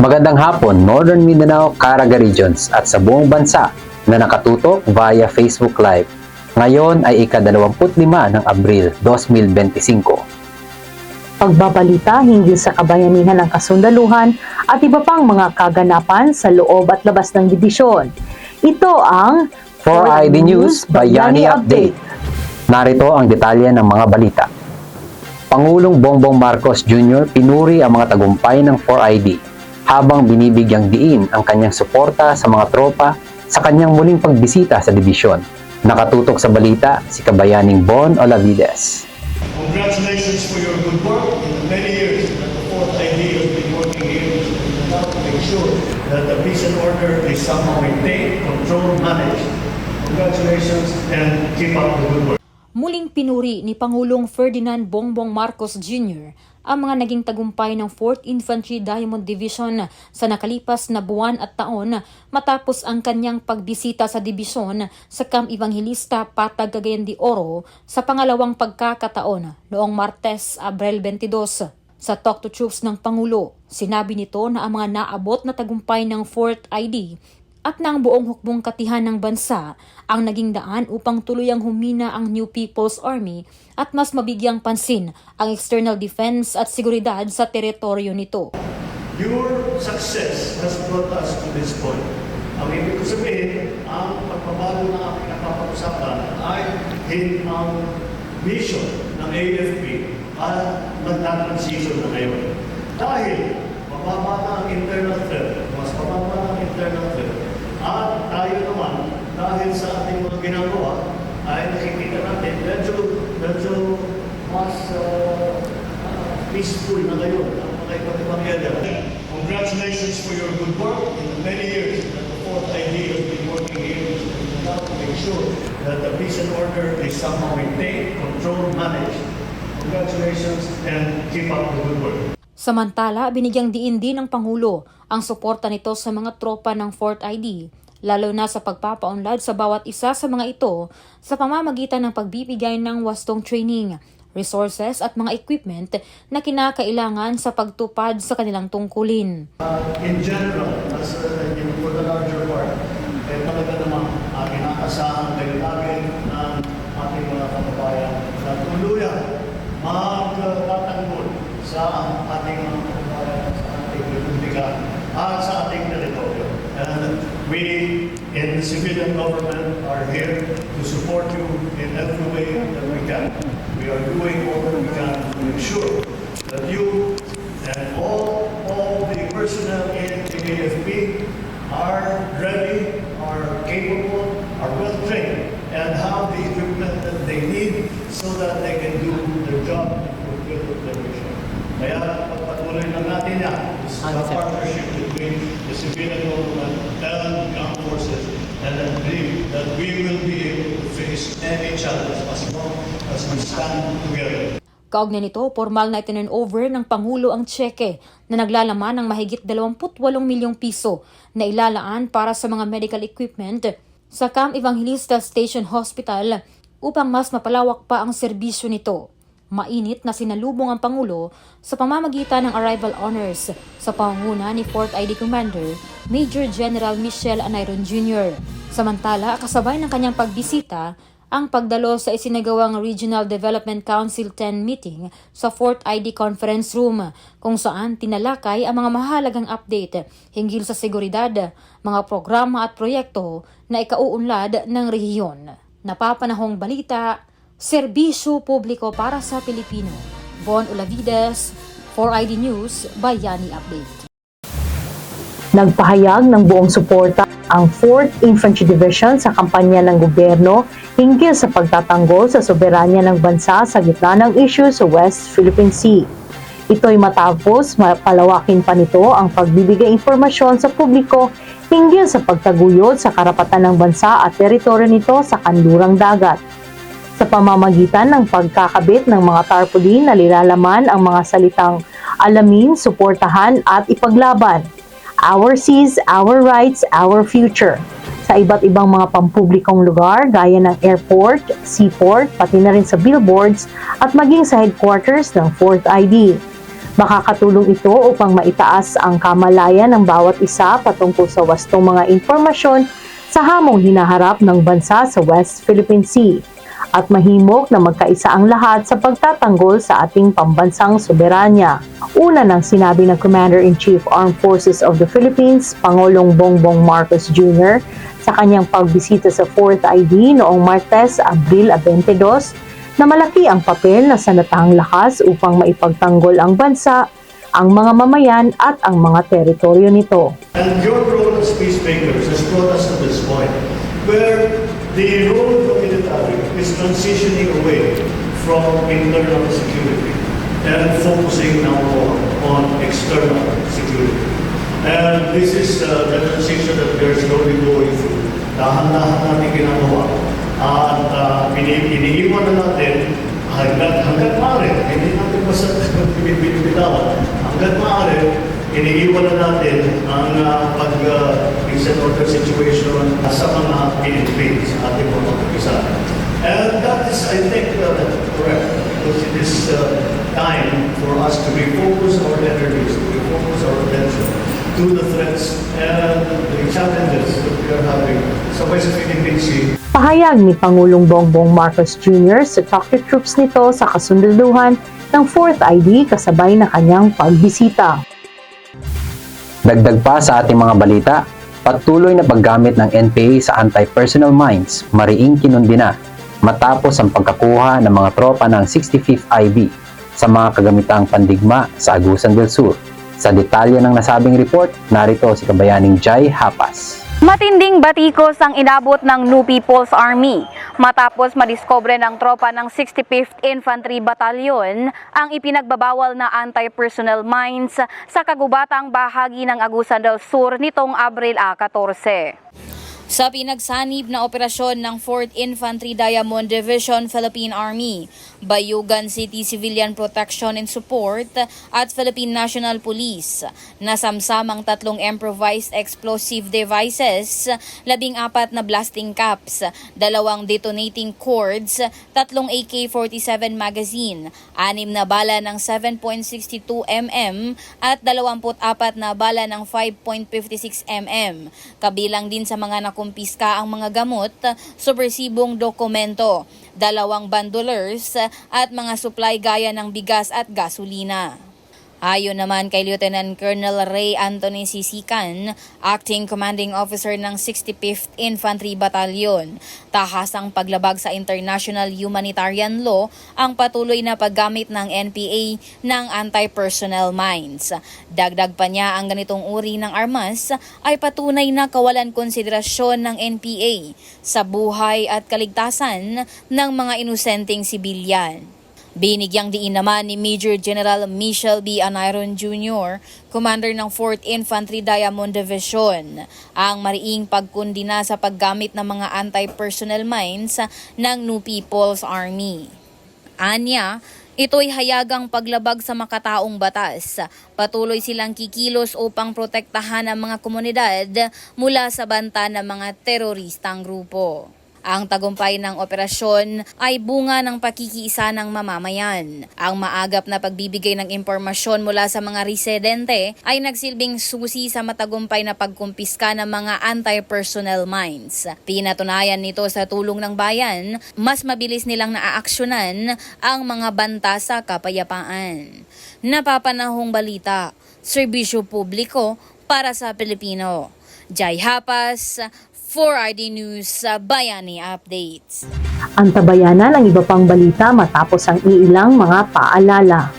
Magandang hapon, Northern Mindanao, Caraga Regions at sa buong bansa na nakatutok via Facebook Live. Ngayon ay ika-25 ng Abril 2025. pagbabalita hinggil sa kabayanihan ng kasundaluhan at iba pang mga kaganapan sa loob at labas ng dibisyon. Ito ang 4ID News Bayani Update. Narito ang detalye ng mga balita. Pangulong Bongbong Marcos Jr. pinuri ang mga tagumpay ng 4ID habang binibigyang diin ang kanyang suporta sa mga tropa sa kanyang muling pagbisita sa dibisyon. Nakatutok sa balita si Kabayaning Bon Olavides. Congratulations for your good work in the many years that the fourth ID has been working here Mindanao to make sure that the peace and order is somehow maintained, controlled, managed. Congratulations and keep up the good work. Muling pinuri ni Pangulong Ferdinand Bongbong Marcos Jr. ang mga naging tagumpay ng 4th Infantry Diamond Division sa nakalipas na buwan at taon matapos ang kanyang pagbisita sa dibisyon sa Camp Evangelista Patag Cagayan de Oro sa pangalawang pagkakataon noong Martes, Abril 22. Sa Talk to Troops ng Pangulo, sinabi nito na ang mga naabot na tagumpay ng 4th ID at ng buong hukbong katihan ng bansa ang naging daan upang tuluyang humina ang New People's Army at mas mabigyang pansin ang external defense at seguridad sa teritoryo nito. Your success has brought us to this point. Ang ibig ko sabihin, ang pagbabago na aking napapag-usapan ay hin ang mission ng AFP at nagtatransition na ngayon. Dahil mababa na ang internal threat, mas mababa na ang internal threat, at tayo naman, dahil sa ating mga ginagawa, ay nakikita natin, medyo, medyo mas uh, uh, peaceful na ngayon ang mga iba't ibang area. Congratulations for your good work in the many years that the fourth ID has been working here in Mindanao to make sure that the peace and order is somehow maintained, controlled, managed. Congratulations and keep up the good work. Samantala, binigyang diin din ng Pangulo ang suporta nito sa mga tropa ng 4th ID, lalo na sa pagpapaunlad sa bawat isa sa mga ito sa pamamagitan ng pagbibigay ng wastong training, resources at mga equipment na kinakailangan sa pagtupad sa kanilang tungkulin. in general, as uh, for the larger we in the civilian government are here to support you in every way that we can. We are doing all that we can to ensure that you and all, all the personnel in the AFP are ready, are capable, are well trained, and have the equipment that they need so that they can do their job and fulfill their mission. Kaya pagpatuloy lang natin yan, is the partnership between the civilian government and I believe that we will be able to face any challenge as long as we stand together. Kaugnay nito, formal na over ng Pangulo ang tseke na naglalaman ng mahigit 28 milyong piso na ilalaan para sa mga medical equipment sa Camp Evangelista Station Hospital upang mas mapalawak pa ang serbisyo nito. Mainit na sinalubong ang Pangulo sa pamamagitan ng arrival honors sa pangunguna ni 4th ID Commander Major General Michelle Anayron Jr. Samantala, kasabay ng kanyang pagbisita, ang pagdalo sa isinagawang Regional Development Council 10 meeting sa 4th ID Conference Room kung saan tinalakay ang mga mahalagang update hinggil sa seguridad, mga programa at proyekto na ikauunlad ng rehiyon. Napapanahong balita, serbisyo publiko para sa Pilipino. Bon Olavides, 4ID News, Bayani Update. Nagpahayag ng buong suporta ang 4th Infantry Division sa kampanya ng gobyerno hinggil sa pagtatanggol sa soberanya ng bansa sa gitna ng issue sa West Philippine Sea. Ito'y matapos mapalawakin pa nito ang pagbibigay informasyon sa publiko hinggil sa pagtaguyod sa karapatan ng bansa at teritoryo nito sa kanlurang dagat. Sa pamamagitan ng pagkakabit ng mga tarpaulin na nilalaman ang mga salitang alamin, suportahan at ipaglaban. Our seas, our rights, our future. Sa iba't ibang mga pampublikong lugar gaya ng airport, seaport, pati na rin sa billboards at maging sa headquarters ng 4th ID. Makakatulong ito upang maitaas ang kamalayan ng bawat isa patungkol sa wastong mga impormasyon sa hamong hinaharap ng bansa sa West Philippine Sea at mahimok na magkaisa ang lahat sa pagtatanggol sa ating pambansang soberanya. Una nang sinabi ng Commander-in-Chief Armed Forces of the Philippines, Pangulong Bongbong Marcos Jr. sa kanyang pagbisita sa 4th ID noong Martes, Abril 22, na malaki ang papel na sanatahang lakas upang maipagtanggol ang bansa, ang mga mamayan at ang mga teritoryo nito. And your role as peacemakers has brought us to this point where the role of the military is transitioning away from internal security and focusing now on external security. And this is uh, the transition that we are slowly going through. Dahan-dahan natin ginagawa. At uh, ini iniiwan na natin hanggat, hanggat maaari. Hindi natin basta binibitawan. Hanggat maaari, iniiwan na natin ang uh, pag uh, peace and order situation sa mga PNP sa ating mga pagkakisa. And that is, I think, uh, correct. Because it is uh, time for us to refocus our energies, to refocus our attention to the threats and the challenges that we are having sa West Philippine Sea Pahayag ni Pangulong Bongbong Marcos Jr. sa talkie troops nito sa kasundaluhan ng 4th ID kasabay na kanyang pagbisita. Dagdag pa sa ating mga balita, patuloy na paggamit ng NPA sa anti-personnel mines, mariing kinundi na matapos ang pagkakuha ng mga tropa ng 65th IB sa mga kagamitang pandigma sa Agusan del Sur. Sa detalye ng nasabing report, narito si kabayaning Jai Hapas. Matinding batikos ang inabot ng New People's Army matapos madiskobre ng tropa ng 65th Infantry Battalion ang ipinagbabawal na anti-personnel mines sa kagubatang bahagi ng Agusan del Sur nitong Abril 14. Sa pinagsanib na operasyon ng 4th Infantry Diamond Division Philippine Army, Bayugan City Civilian Protection and Support at Philippine National Police, nasamsamang tatlong improvised explosive devices, labing apat na blasting caps, dalawang detonating cords, tatlong AK-47 magazine, anim na bala ng 7.62 mm at 24 na bala ng 5.56 mm. Kabilang din sa mga nakumpiska ang mga gamot, subversibong dokumento, dalawang bandolers at mga supply gaya ng bigas at gasolina. Ayon naman kay Lieutenant Colonel Ray Anthony Sisikan, Acting Commanding Officer ng 65th Infantry Battalion, tahasang paglabag sa international humanitarian law ang patuloy na paggamit ng NPA ng anti-personnel mines. Dagdag pa niya ang ganitong uri ng armas ay patunay na kawalan konsiderasyon ng NPA sa buhay at kaligtasan ng mga inosenteng sibilyan. Binigyang diin naman ni Major General Michel B. Anayron Jr., Commander ng 4th Infantry Diamond Division, ang mariing pagkundina sa paggamit ng mga anti-personnel mines ng New People's Army. Anya, ito'y hayagang paglabag sa makataong batas. Patuloy silang kikilos upang protektahan ang mga komunidad mula sa banta ng mga teroristang grupo. Ang tagumpay ng operasyon ay bunga ng pakikiisa ng mamamayan. Ang maagap na pagbibigay ng impormasyon mula sa mga residente ay nagsilbing susi sa matagumpay na pagkumpiska ng mga anti-personnel mines. Pinatunayan nito sa tulong ng bayan, mas mabilis nilang naaaksyonan ang mga banta sa kapayapaan. Napapanahong balita, serbisyo publiko para sa Pilipino. Jai Hapas, 4ID News sa Bayani Updates. Antabayanan ang iba pang balita matapos ang iilang mga paalala.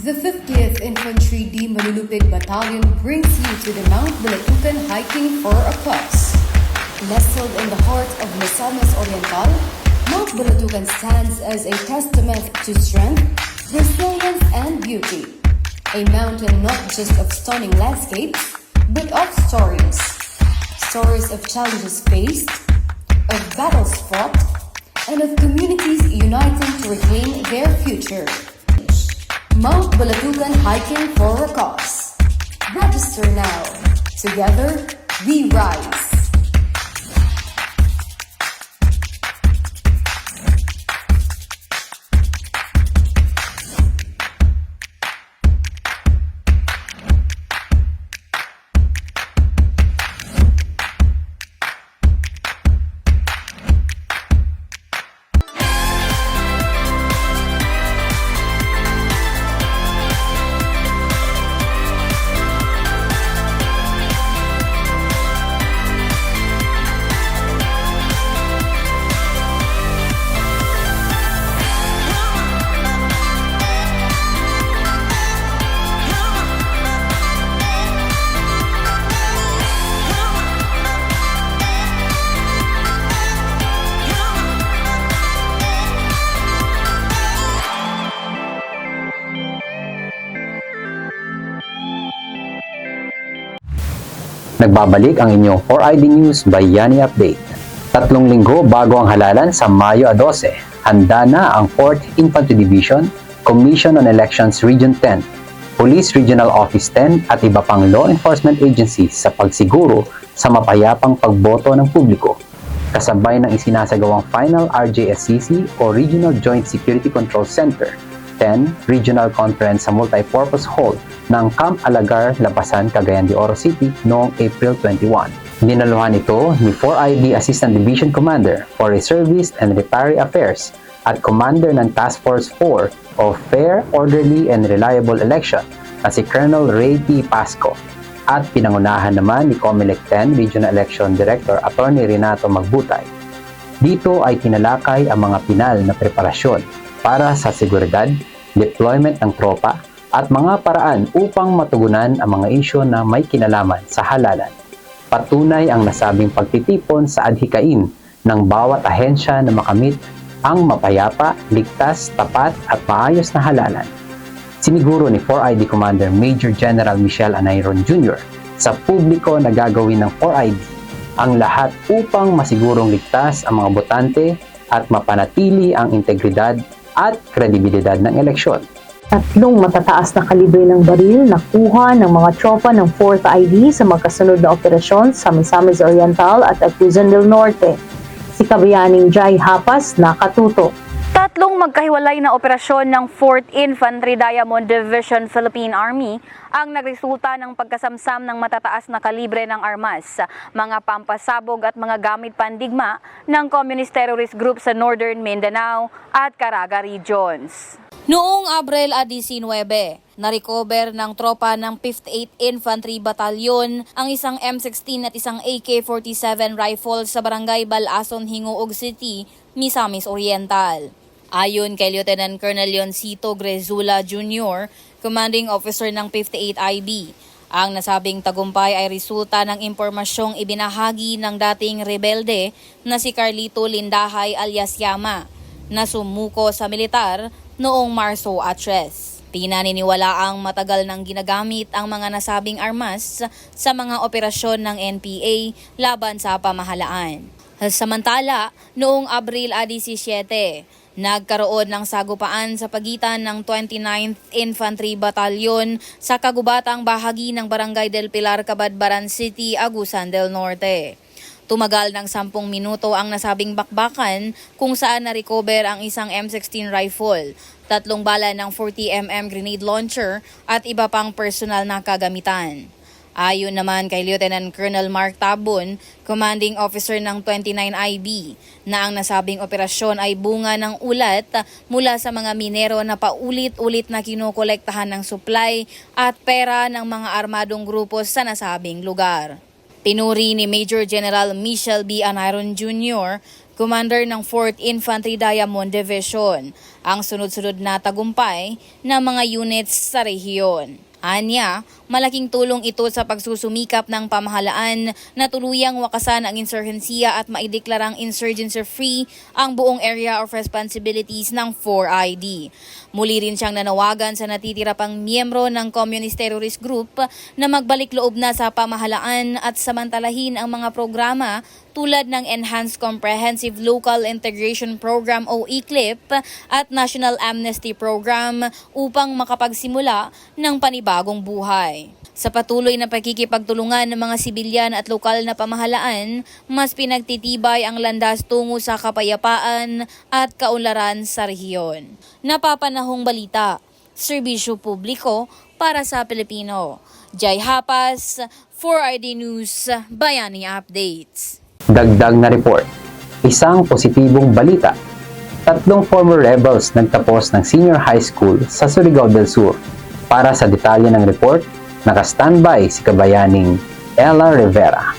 The 50th Infantry D Malulupig Battalion brings you to the Mount Balatucan hiking for a cause. Nestled in the heart of Misamis Oriental, Mount Balatucan stands as a testament to strength, resilience, and beauty. A mountain not just of stunning landscapes, but of stories. Stories of challenges faced, of battles fought, and of communities uniting to reclaim their future. Mount Balatucan Hiking for a Cause. Register now. Together, we rise. Nagbabalik ang inyong 4ID News Bayani Update. Tatlong linggo bago ang halalan sa Mayo 12, handa na ang 4th Infantry Division, Commission on Elections Region 10, Police Regional Office 10 at iba pang law enforcement agencies sa pagsiguro sa mapayapang pagboto ng publiko. Kasabay ng isinasagawang Final RJSCC o Regional Joint Security Control Center 10 Regional Conference sa Multipurpose Hall ng Camp Alagar, Lapasan, Cagayan de Oro City noong April 21. Dinaluhan ito ni 4IB Assistant Division Commander for Reservist and Retiree Affairs at Commander ng Task Force 4 of Fair, Orderly and Reliable Election na si Colonel Ray T. Pasco at pinangunahan naman ni COMELEC 10 Regional Election Director Attorney Renato Magbutay. Dito ay tinalakay ang mga pinal na preparasyon para sa seguridad, deployment ng tropa, at mga paraan upang matugunan ang mga isyo na may kinalaman sa halalan. Patunay ang nasabing pagtitipon sa adhikain ng bawat ahensya na makamit ang mapayapa, ligtas, tapat at maayos na halalan. Siniguro ni 4ID Commander Major General Michelle Anayron Jr. sa publiko na gagawin ng 4ID ang lahat upang masigurong ligtas ang mga botante at mapanatili ang integridad at kredibilidad ng eleksyon. Tatlong matataas na kalibre ng baril nakuha ng mga tropa ng 4th ID sa magkasunod na operasyon sa Misamis Oriental at Agusan del Norte. Si Kabayaning Jai Hapas nakatuto. Tatlong magkahiwalay na operasyon ng 4th Infantry Diamond Division Philippine Army ang nagresulta ng pagkasamsam ng matataas na kalibre ng armas, mga pampasabog at mga gamit pandigma ng Communist Terrorist Group sa Northern Mindanao at Caraga regions. Noong Abril 19, na-recover ng tropa ng 58th Infantry Battalion ang isang M16 at isang AK-47 rifle sa barangay Balason, Hingoog City, Misamis Oriental. Ayon kay Lieutenant Colonel Leoncito Grezula Jr., commanding officer ng 58 IB, ang nasabing tagumpay ay resulta ng impormasyong ibinahagi ng dating rebelde na si Carlito Lindahay alias Yama na sumuko sa militar noong Marso at Tres. Pinaniniwala ang matagal nang ginagamit ang mga nasabing armas sa mga operasyon ng NPA laban sa pamahalaan. Samantala, noong Abril 17, nagkaroon ng sagupaan sa pagitan ng 29th Infantry Battalion sa kagubatang bahagi ng Barangay del Pilar, Cabadbaran City, Agusan del Norte. Tumagal ng 10 minuto ang nasabing bakbakan kung saan na-recover ang isang M16 rifle, tatlong bala ng 40mm grenade launcher at iba pang personal na kagamitan. Ayon naman kay Lieutenant Colonel Mark Tabon, commanding officer ng 29IB, na ang nasabing operasyon ay bunga ng ulat mula sa mga minero na paulit-ulit na kinukolektahan ng supply at pera ng mga armadong grupo sa nasabing lugar. Pinuri ni Major General Michel B. Anairon Jr., commander ng 4th Infantry Diamond Division, ang sunod-sunod na tagumpay ng mga units sa rehiyon. Anya, malaking tulong ito sa pagsusumikap ng pamahalaan na tuluyang wakasan ang insurhensiya at maideklarang insurgency-free ang buong area of responsibilities ng 4ID. Muli rin siyang nanawagan sa natitira pang miyembro ng Communist Terrorist Group na magbalik loob na sa pamahalaan at samantalahin ang mga programa tulad ng Enhanced Comprehensive Local Integration Program o ECLIP at National Amnesty Program upang makapagsimula ng panibagong buhay. Sa patuloy na pagkikipagtulungan ng mga sibilyan at lokal na pamahalaan, mas pinagtitibay ang landas tungo sa kapayapaan at kaunlaran sa rehiyon. Napapanahong balita, serbisyo publiko para sa Pilipino. Jai Hapas, 4ID News, Bayani Updates. Dagdag na report. Isang positibong balita. Tatlong former rebels nagtapos ng senior high school sa Surigao del Sur. Para sa detalye ng report, naka-standby si kabayaning Ella Rivera.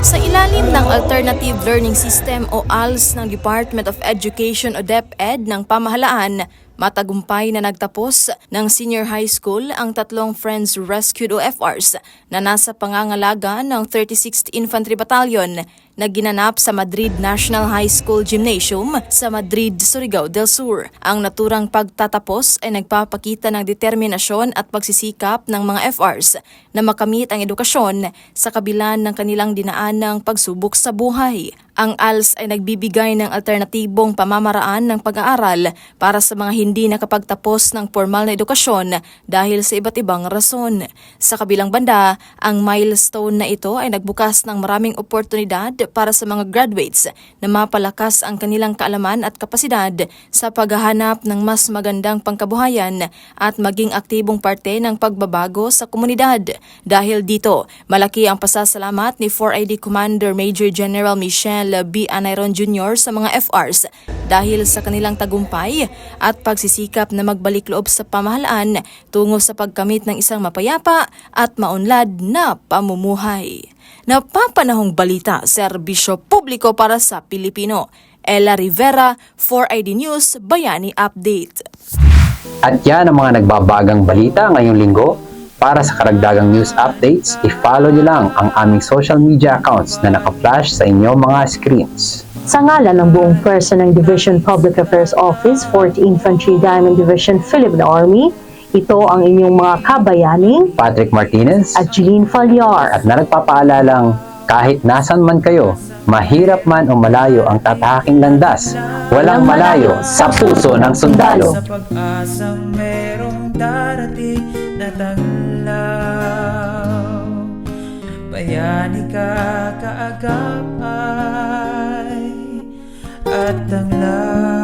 Sa ilalim ng Alternative Learning System o ALS ng Department of Education o DepEd ng pamahalaan, matagumpay na nagtapos ng senior high school ang tatlong Friends Rescued o FRs na nasa pangangalaga ng 36th Infantry Battalion na ginanap sa Madrid National High School Gymnasium sa Madrid, Surigao del Sur. Ang naturang pagtatapos ay nagpapakita ng determinasyon at pagsisikap ng mga FRs na makamit ang edukasyon sa kabila ng kanilang dinaanang pagsubok sa buhay. Ang ALS ay nagbibigay ng alternatibong pamamaraan ng pag-aaral para sa mga hindi nakapagtapos ng formal na edukasyon dahil sa iba't ibang rason. Sa kabilang banda, ang milestone na ito ay nagbukas ng maraming oportunidad para sa mga graduates na mapalakas ang kanilang kaalaman at kapasidad sa paghahanap ng mas magandang pangkabuhayan at maging aktibong parte ng pagbabago sa komunidad. Dahil dito, malaki ang pasasalamat ni 4ID Commander Major General Michelle B. Anayron Jr. sa mga FRs dahil sa kanilang tagumpay at pagsisikap na magbalik loob sa pamahalaan tungo sa pagkamit ng isang mapayapa at maunlad na pamumuhay. Napapanahong balita, serbisyo publiko para sa Pilipino. Ella Rivera, 4ID News, Bayani Update. At yan ang mga nagbabagang balita ngayong linggo. Para sa karagdagang news updates, i-follow nyo lang ang aming social media accounts na naka-flash sa inyong mga screens. Sa ngalan ng buong pwersa ng Division Public Affairs Office, 4th Infantry Diamond Division Philippine Army, ito ang inyong mga kabayaning Patrick Martinez at Jeline Falyar. at na nagpapaalalang kahit nasan man kayo, mahirap man o malayo ang tatahaking landas, walang malayo sa puso ng sundalo. Sa pag-asang merong darating na taglaw Bayani ka kaagapay At ang lahat